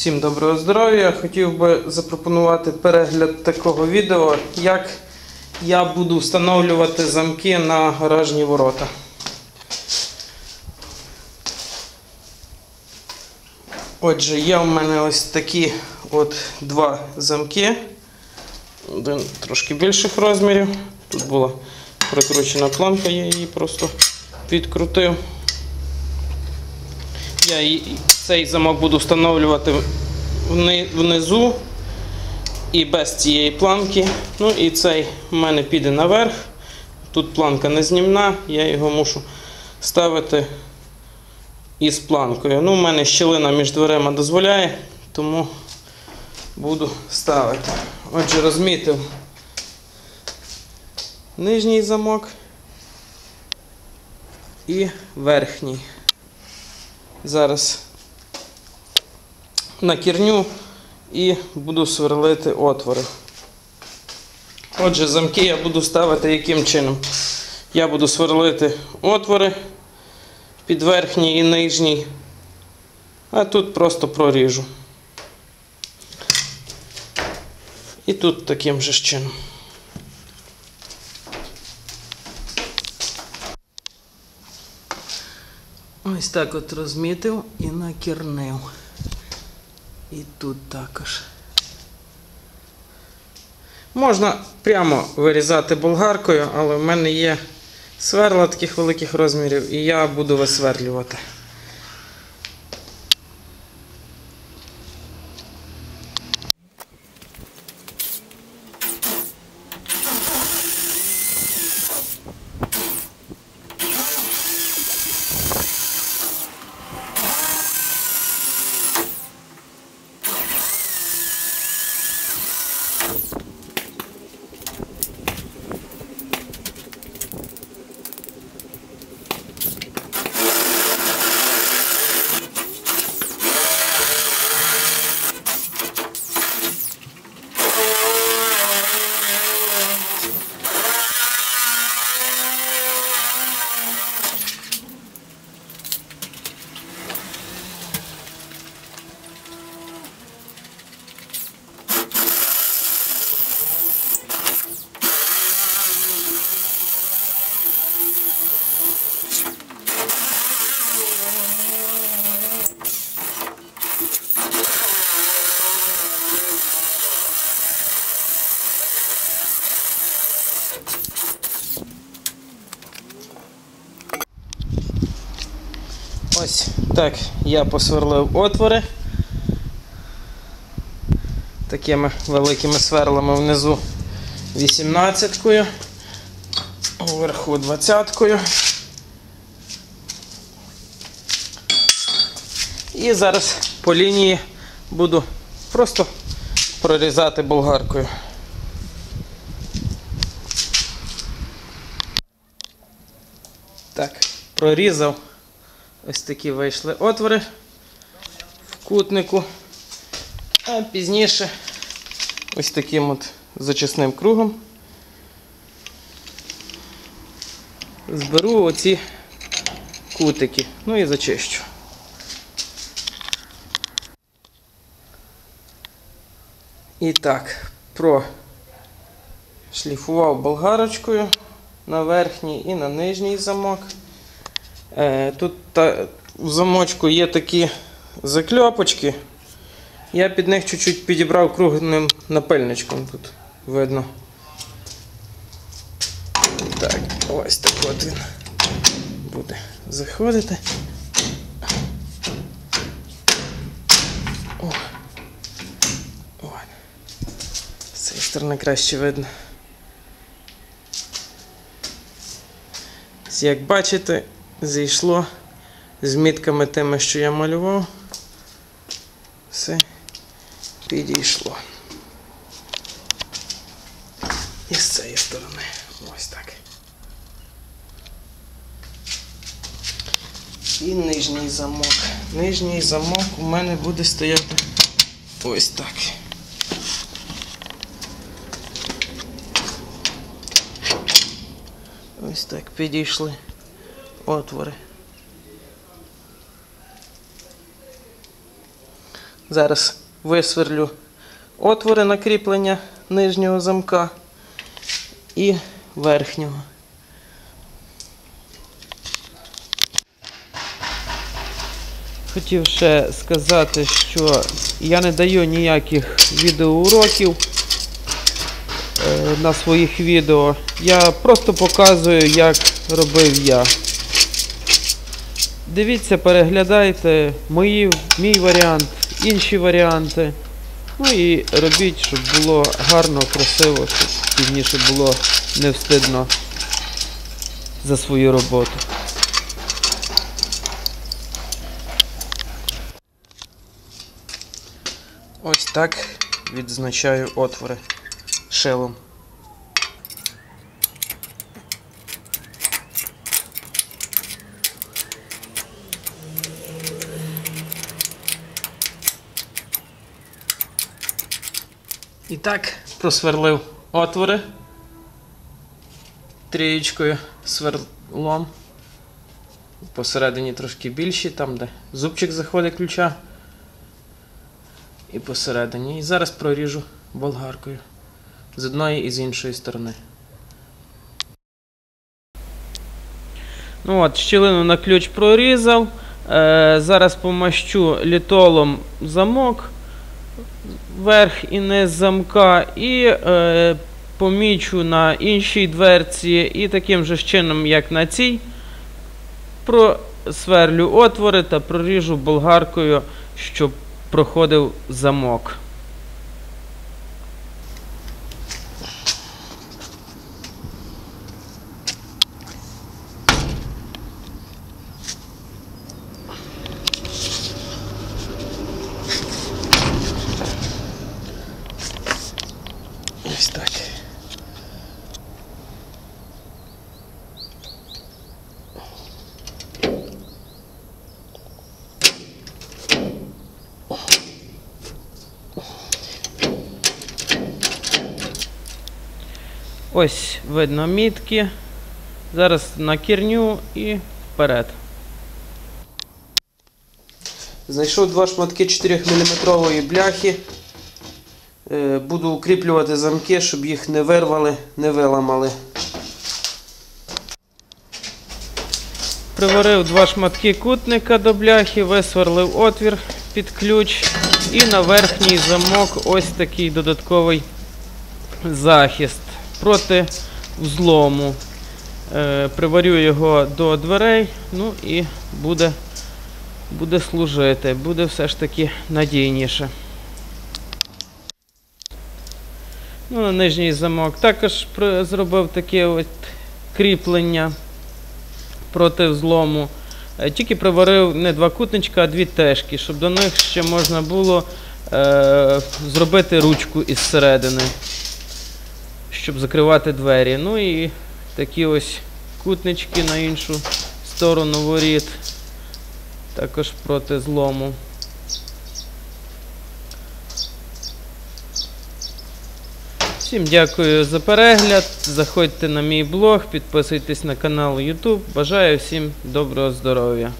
Всім доброго здоров'я! Хотів би запропонувати перегляд такого відео, як я буду встановлювати замки на гаражні ворота. Отже, є в мене ось такі от два замки. Один трошки більших розмірів. Тут була прикручена планка, я її просто відкрутив. Я її- цей замок буду встановлювати внизу і без цієї планки. Ну і цей в мене піде наверх. Тут планка незнімна, я його мушу ставити із планкою. Ну, у мене щілина між дверима дозволяє, тому буду ставити. Отже, розмітив нижній замок і верхній. Зараз накірню і буду сверлити отвори. Отже, замки я буду ставити яким чином? Я буду сверлити отвори під верхній і нижній, а тут просто проріжу. І тут таким же чином. Ось так от розмітив і накірнив. І тут також. Можна прямо вирізати болгаркою, але в мене є сверла таких великих розмірів, і я буду висверлювати. Ось так я посверлив отвори такими великими сверлами внизу 18-кою, вверху 20-кою. І зараз по лінії буду просто прорізати болгаркою. Так, прорізав. Ось такі вийшли отвори в кутнику. А пізніше ось таким от зачисним кругом зберу оці кутики. Ну і зачищу. І так, прошліфував болгарочкою на верхній і на нижній замок. Е, Тут в замочку є такі закльопочки. Я під них чуть-чуть підібрав круглим напильничком тут видно. Так, ось так от він буде заходити. О. О. З цієї сторони краще видно. Як бачите, зійшло з мітками тими, що я малював. Все підійшло. І з цієї сторони. Ось так. І нижній замок. Нижній замок у мене буде стояти ось так. Ось так підійшли отвори. Зараз висверлю отвори на кріплення нижнього замка і верхнього. Хотів ще сказати, що я не даю ніяких відеоуроків е, на своїх відео. Я просто показую, як робив я. Дивіться, переглядайте мої, мій варіант, інші варіанти. Ну і робіть, щоб було гарно, красиво, щоб пізніше було не встидно за свою роботу. Ось так відзначаю отвори шилом. І так, просверлив отвори трієчкою сверлом. Посередині трошки більші, там де зубчик заходить ключа. І посередині. І зараз проріжу болгаркою з одної і з іншої сторони. Ну от, щілину на ключ прорізав. Е, зараз помащу літолом замок верх і низ замка, і е, помічу на іншій дверці, і таким же чином, як на цій, просверлю отвори та проріжу болгаркою, щоб проходив замок. Ось так. Ось видно мітки. Зараз на кірню і вперед. Знайшов два шматки 4-мм бляхи. Е, Буду укріплювати замки, щоб їх не вирвали, не виламали. Приварив два шматки кутника до бляхи, висверлив отвір під ключ і на верхній замок ось такий додатковий захист проти взлому. Е, Приварю його до дверей, ну і буде, буде служити, буде все ж таки надійніше. Ну, на нижній замок також зробив таке кріплення проти взлому. Е, Тільки приварив не два кутничка, а дві тежки, щоб до них ще можна було е, зробити ручку із середини, щоб закривати двері. Ну і такі ось кутнички на іншу сторону воріт, також проти злому. Всім дякую за перегляд. Заходьте на мій блог, підписуйтесь на канал YouTube. Бажаю всім доброго здоров'я.